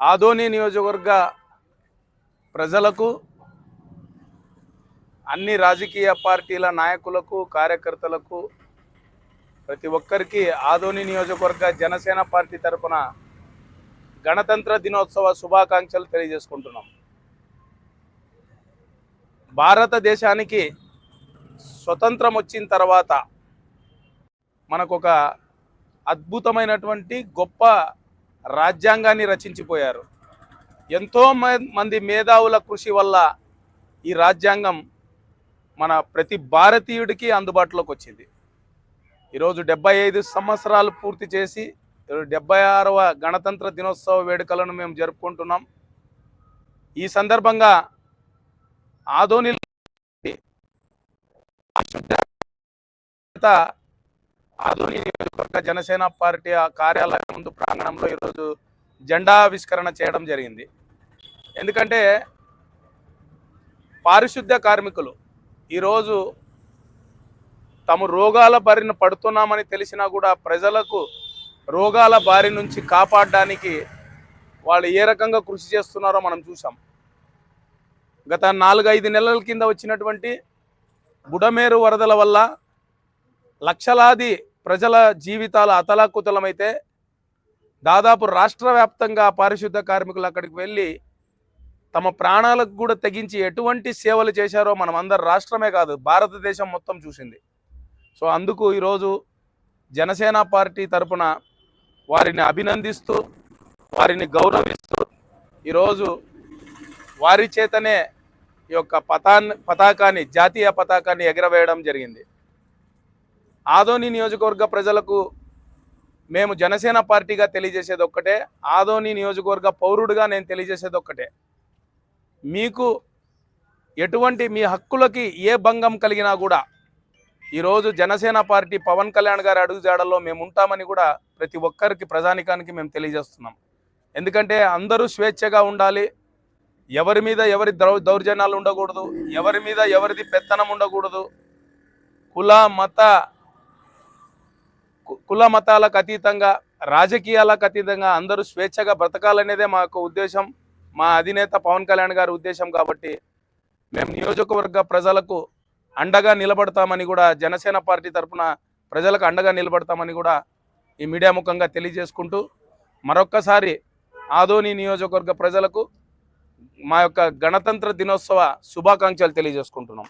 ఆదోని నియోజకవర్గ ప్రజలకు అన్ని రాజకీయ పార్టీల నాయకులకు కార్యకర్తలకు ప్రతి ఒక్కరికి ఆదోని నియోజకవర్గ జనసేన పార్టీ తరఫున గణతంత్ర దినోత్సవ శుభాకాంక్షలు తెలియజేసుకుంటున్నాం. భారతదేశానికి స్వతంత్రం వచ్చిన తర్వాత మనకు ఒక అద్భుతమైనటువంటి గొప్ప రాజ్యాంగాన్ని రచించిపోయారు. ఎంతో మ- మంది మేధావుల కృషి వల్ల ఈ రాజ్యాంగం మన ప్రతి భారతీయుడికి అందుబాటులోకి వచ్చింది. ఈరోజు డెబ్బై ఐదు సంవత్సరాలు పూర్తి చేసి డెబ్బై ఆరవ గణతంత్ర దినోత్సవ వేడుకలను మేము జరుపుకుంటున్నాం. ఈ సందర్భంగా ఆధోని ఆదోని నియోజకవర్గ జనసేన పార్టీ ఆ కార్యాలయం ముందు ప్రాంగణంలో ఈరోజు జెండా ఆవిష్కరణ చేయడం జరిగింది. ఎందుకంటే పారిశుద్ధ్య కార్మికులు ఈరోజు తాము రోగాల బారిన పడుతున్నామని తెలిసినా కూడా ప్రజలకు రోగాల బారి నుంచి కాపాడడానికి వాళ్ళు ఏ రకంగా కృషి చేస్తున్నారో మనం చూసాం గత నాలుగైదు నెలల కింద వచ్చినటువంటి బుడమేరు వరదల వల్ల లక్షలాది ప్రజల జీవితాలు అతలాకుతలమైతే దాదాపు రాష్ట్ర వ్యాప్తంగా పారిశుద్ధ కార్మికులు అక్కడికి వెళ్ళి తమ ప్రాణాలకు కూడా తెగించి ఎటువంటి సేవలు చేశారో మనం అందరు రాష్ట్రమే కాదు భారతదేశం మొత్తం చూసింది. సో అందుకు ఈరోజు జనసేన పార్టీ తరపున వారిని అభినందిస్తూ వారిని గౌరవిస్తూ ఈరోజు వారి చేతనే ఈ యొక్క పతాన్ని పతాకాన్ని జాతీయ పతాకాన్ని ఎగరవేయడం జరిగింది. ఆదోని నియోజకవర్గ ప్రజలకు మేము జనసేన పార్టీగా తెలియజేసేది ఒక్కటే ఆదోని నియోజకవర్గ పౌరుడిగా నేను తెలియజేసేది ఒక్కటే. మీకు ఎటువంటి మీ హక్కులకి ఏ భంగం కలిగినా కూడా ఈరోజు జనసేన పార్టీ పవన్ కళ్యాణ్ గారి అడుగుజాడల్లో మేము ఉంటామని కూడా ప్రతి ఒక్కరికి ప్రజానికానికి మేము తెలియజేస్తున్నాం. ఎందుకంటే అందరూ స్వేచ్ఛగా ఉండాలి. ఎవరి మీద ఎవరి దౌ- దౌర్జన్యాలు ఉండకూడదు. ఎవరి మీద ఎవరిది పెత్తనం ఉండకూడదు. కుల మత కుల మతాలకు అతీతంగా రాజకీయాలకు అతీతంగా అందరూ స్వేచ్ఛగా బ్రతకాలనేదే మా యొక్క ఉద్దేశం. మా అధినేత పవన్ కళ్యాణ్ గారి ఉద్దేశం కాబట్టి మేము నియోజకవర్గ ప్రజలకు అండగా నిలబడతామని కూడా జనసేన పార్టీ తరఫున ప్రజలకు అండగా నిలబడతామని కూడా ఈ మీడియా ముఖంగా తెలియజేసుకుంటూ మరొక్కసారి ఆదోని నియోజకవర్గ ప్రజలకు మా యొక్క గణతంత్ర దినోత్సవ శుభాకాంక్షలు తెలియజేసుకుంటున్నాం.